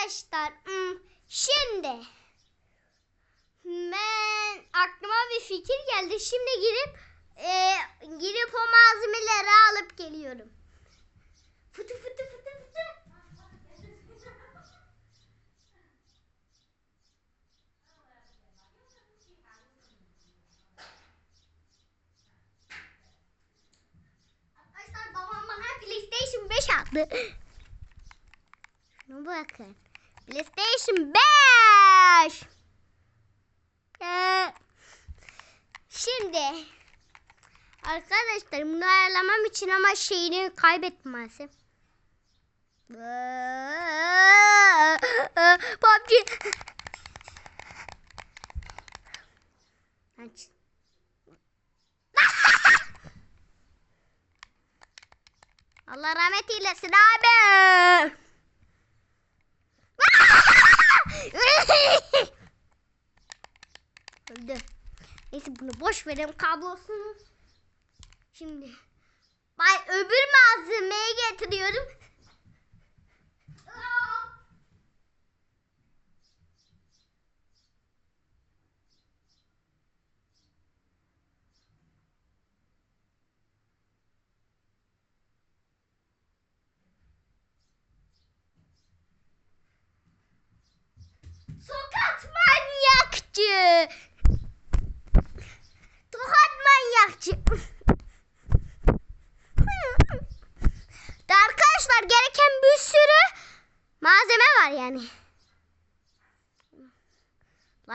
Arkadaşlar hmm, şimdi ben aklıma bir fikir geldi. Şimdi girip e, girip o malzemeleri alıp geliyorum. Fıtı fıtı fıtı fıtı. Arkadaşlar babam bana PlayStation 5 aldı. Şuna bakın. PlayStation 5. Ee, şimdi arkadaşlar bunu ayarlamam için ama şeyini kaybettim. PUBG. Aç. Allah rahmet eylesin abi. Bunu boş verelim kablosunu. Şimdi ben öbür malzemeyi getiriyorum.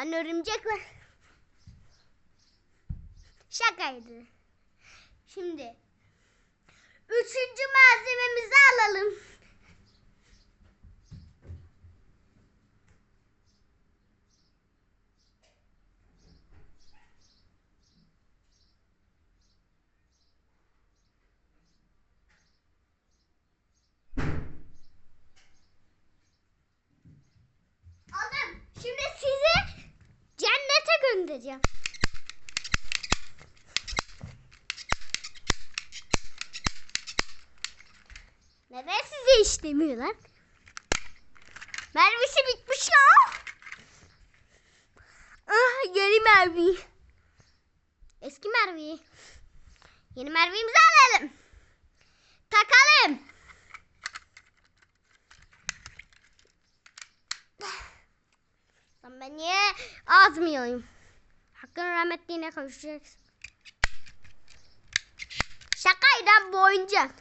Lan örümcek var. Şakaydı. Şimdi üçüncü malzememizi alalım. Aldım. Şimdi sizi göndereceğim. Neden size işlemiyor lan? Mermisi bitmiş ya. Ah yeni mermi. Eski mermi. Yeni mermimizi alalım. Takalım. Lan ben niye azmıyorum? Hakkın rahmetliğine kavuşacaksın. Şakayla bu oyuncak.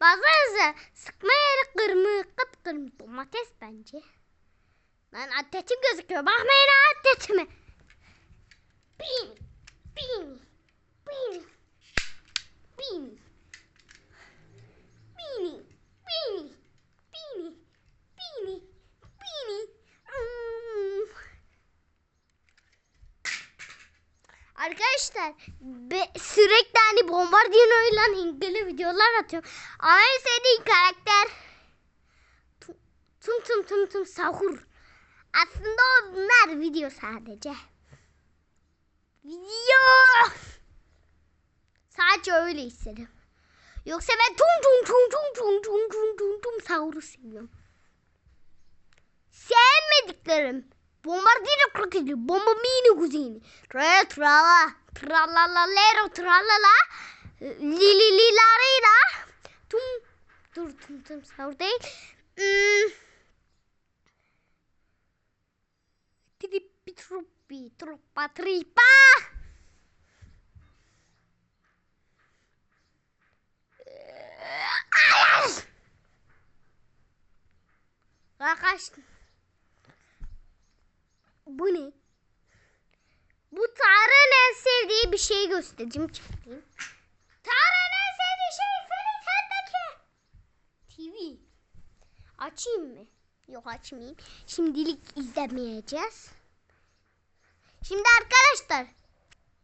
Bazıları sıkma yeri kırmızı kıpkırmızı domates bence. Lan atletim gözüküyor. Bakmayın atletime. Bin. Bin. Bin. Bin. Bini. Bini. Bini. Bini. Bini. Hmm. Arkadaşlar be, sürekli hani bombardinoyla ilgili videolar atıyorum. Ama en sevdiğim karakter Tum tum tum tum sahur. Aslında onlar video sadece. Video. Sadece öyle istedim. Yoksa ben tum tum tum tum tum tum tum tum tum sahuru seviyorum. Sevmediklerim. Bombardino crocodile, bombomino cosini. Tra tra tra la la lero tra la la li li li la re la. Tum dur tum tum sahur değil. Hmm. Tripi truppi truppa tripa. Arkadaşlar. Bu ne? Bu Tarık'ın en sevdiği bir şey göstereceğim. Çıkayım. Tarık'ın en sevdiği şey Ferit'teki. TV. Açayım mı? Yok açmayayım. Şimdilik izlemeyeceğiz. Şimdi arkadaşlar.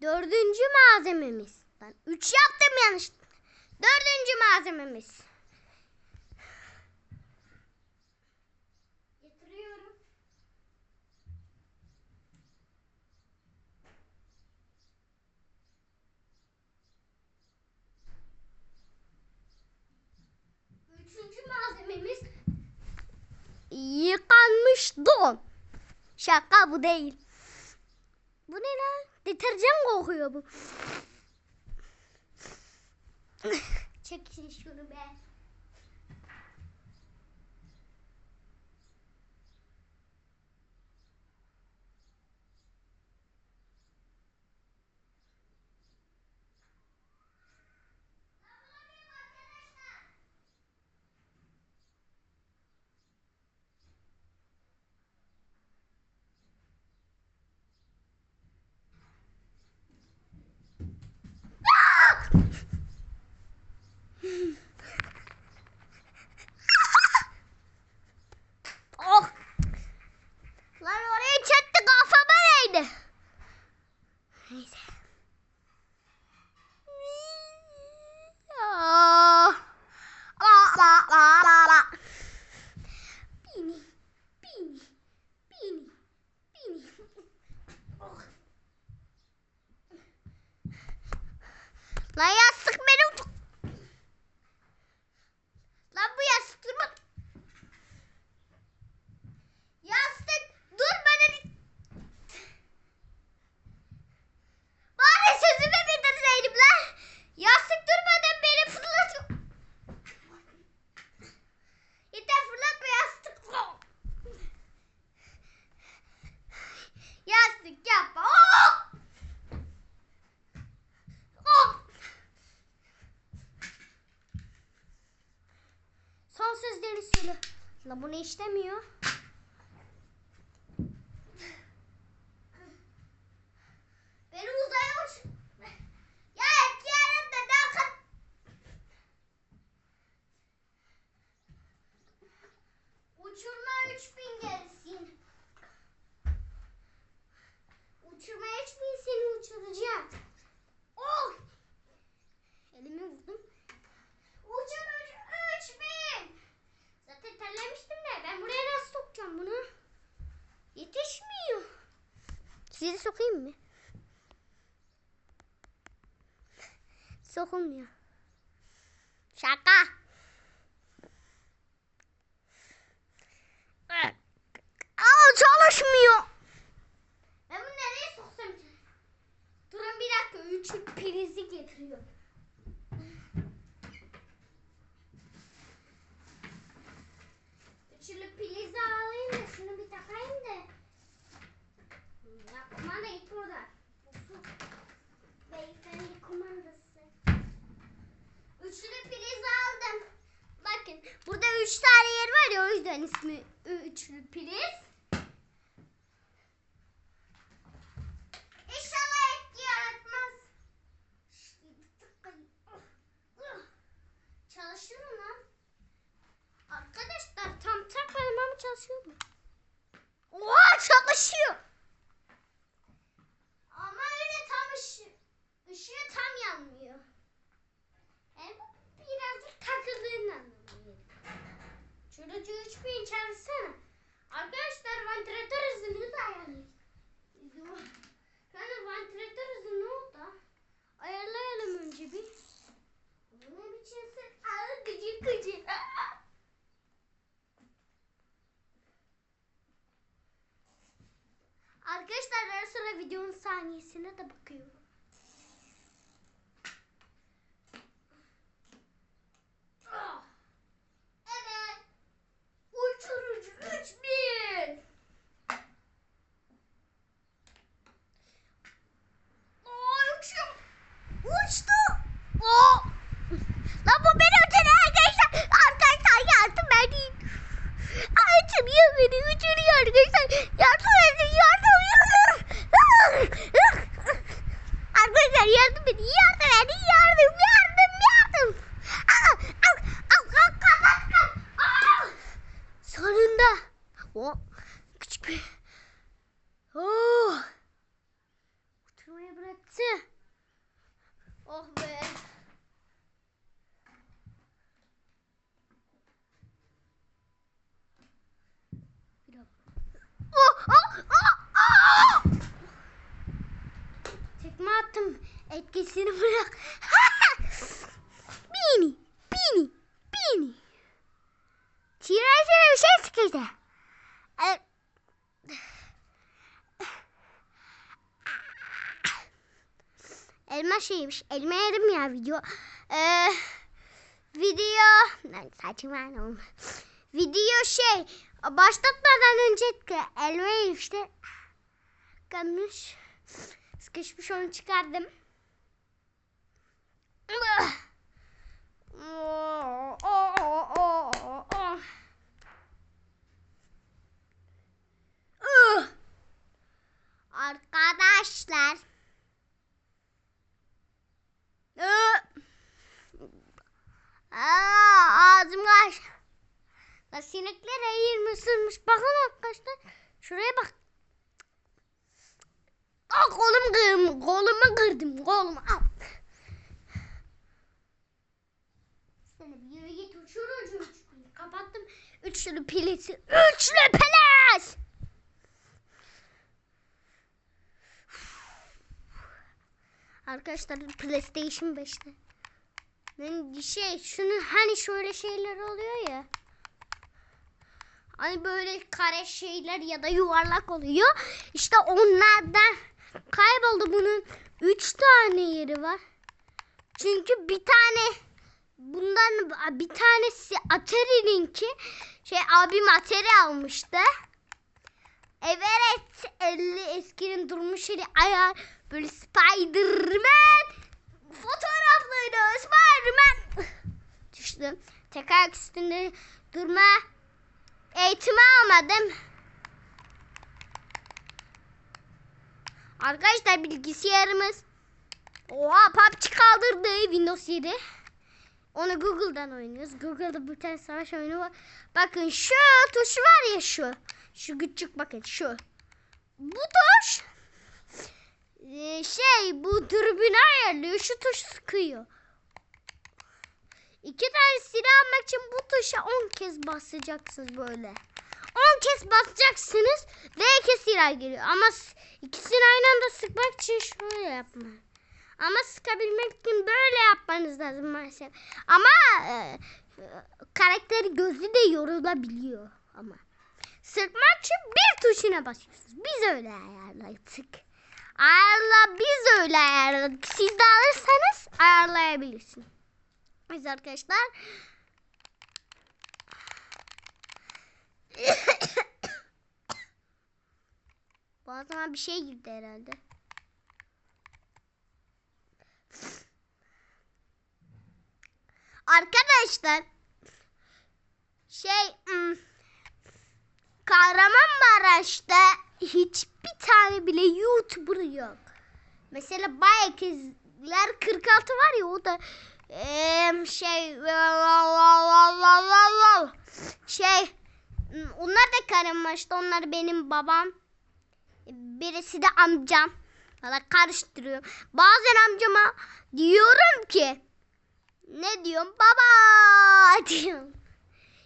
Dördüncü malzememiz. Ben üç yaptım yanlış. Dördüncü malzememiz. Yıkanmış don. Şaka bu değil. Bu ne lan? Deterjan kokuyor bu. Çekin şunu be. bunu işlemiyor. sokayım mı? Sokulmuyor. Şaka. 3 tane yer var ya o yüzden ismi üçlü priz. Okay. lütfen yardım et. Yardım et. Yardım. Yardım. Yardım. Al. Al. Al. Al. Kapat. Al. Sonunda. O. Küçük bir. Oh. Oturmayı bıraktı. Oh be. Oh, oh, oh, oh. Tekme attım. Etkisini bırak. bini, bini, bini. Tirazına bir şey sıkıştı. Ee, elma şeymiş. Elma yedim ya video. Ee, video... Ben saçma. Video şey... Başlatmadan önce elma işte kalmış. Sıkışmış onu çıkardım. Arkadaşlar. Aa, ağzım kaç. La sinekler ayırmış ısırmış. Bakın arkadaşlar. Şuraya bak. Aa, kolum kırdım. Kolumu kırdım. Kolumu. Al. Seni bir yere git. Uçur uçur. Kapattım. Üçlü pilisi. Üçlü pilis. Arkadaşlar PlayStation 5'te. Ben şey şunu hani şöyle şeyler oluyor ya. Hani böyle kare şeyler ya da yuvarlak oluyor. İşte onlardan kayboldu bunun 3 tane yeri var. Çünkü bir tane bundan bir tanesi Atari'ninki şey abim Atari almıştı. Evet 50 eskinin durmuş eli ayar böyle Spiderman fotoğraflıydı Spiderman düştüm. Tek ayak üstünde durma eğitimi almadım. Arkadaşlar bilgisayarımız Oha PUBG kaldırdı Windows 7. Onu Google'dan oynuyoruz. Google'da bir tane savaş oyunu var. Bakın şu tuş var ya şu. Şu küçük bakın şu. Bu tuş e, şey bu dürbünü ayarlıyor. Şu tuş sıkıyor. İki tane silah almak için bu tuşa 10 kez basacaksınız böyle. 10 kez basacaksınız ve iki silah geliyor. Ama ikisini aynı anda sıkmak için şöyle yapma. Ama sıkabilmek için böyle yapmanız lazım maalesef. Ama e, karakteri gözü de yorulabiliyor ama. Sıkmak için bir tuşuna basıyorsunuz. Biz öyle ayarladık. Ayarla biz öyle ayarladık. Siz de alırsanız ayarlayabilirsiniz. Biz arkadaşlar Boğazıma bir şey girdi herhalde. Arkadaşlar şey hmm, Kahramanmaraş'ta hiçbir tane bile YouTuber yok. Mesela Bayekizler 46 var ya o da şey şey onlar da Kahramanmaraş'ta onlar benim babam birisi de amcam. Valla karıştırıyorum. Bazen amcama diyorum ki ne diyorum baba diyorum.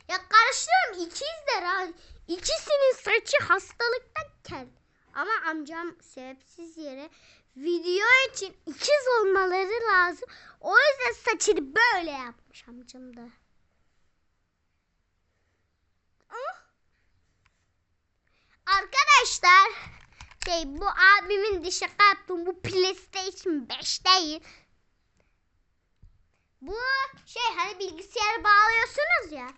Ya karıştırıyorum ikizler ha. İkisinin saçı hastalıktan kel. Ama amcam sebepsiz yere video için ikiz olmaları lazım. O yüzden saçını böyle yapmış amcam da. Ah. Arkadaşlar şey bu abimin de şaka bu PlayStation 5 değil. Bu şey hani bilgisayara bağlıyorsunuz ya.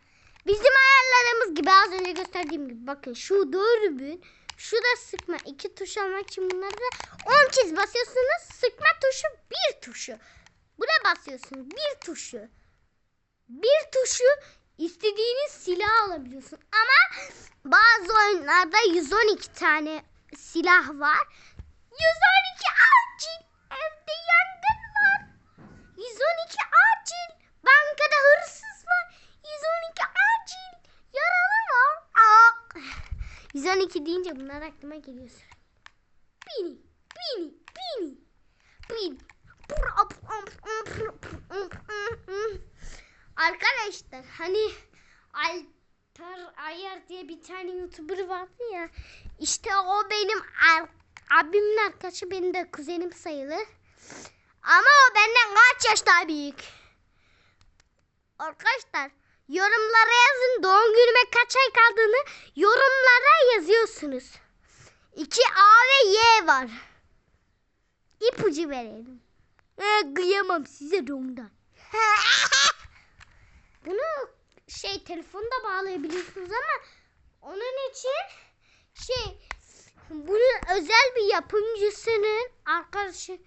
Bizim ayarladığımız gibi az önce gösterdiğim gibi bakın şu dürbün şu da sıkma iki tuş almak için bunları da 10 kez basıyorsunuz sıkma tuşu bir tuşu. Buna basıyorsunuz bir tuşu. Bir tuşu istediğiniz silah alabiliyorsun. Ama bazı oyunlarda 112 tane silah var. 112 acil evde yangın var. 112 acil. Bankada hırsız var. 112 acil. Yaralı var. Aa. 112 deyince bunlar aklıma geliyor. Bini, bini, bini, bini. Arkadaşlar hani Alper Ayar diye bir tane YouTuber vardı ya. İşte o benim abimin arkadaşı benim de kuzenim sayılır. Ama o benden kaç yaş daha büyük. Arkadaşlar yorumlara yazın doğum günüme kaç ay kaldığını yorumlara yazıyorsunuz. 2 A ve Y var. İpucu verelim. Ee, kıyamam size de ondan. Bunu şey telefonda bağlayabiliyorsunuz ama onun için şey bunun özel bir yapımcısının arkadaşı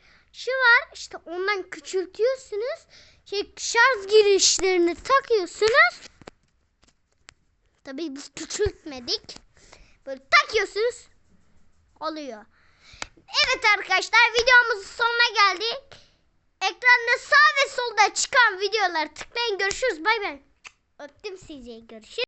var işte ondan küçültüyorsunuz şarj girişlerini takıyorsunuz. Tabii biz küçültmedik. Böyle takıyorsunuz. Oluyor. Evet arkadaşlar videomuzun sonuna geldik. Ekranda sağ ve solda çıkan videoları tıklayın. Görüşürüz. Bay bay. Öptüm sizi. Görüşürüz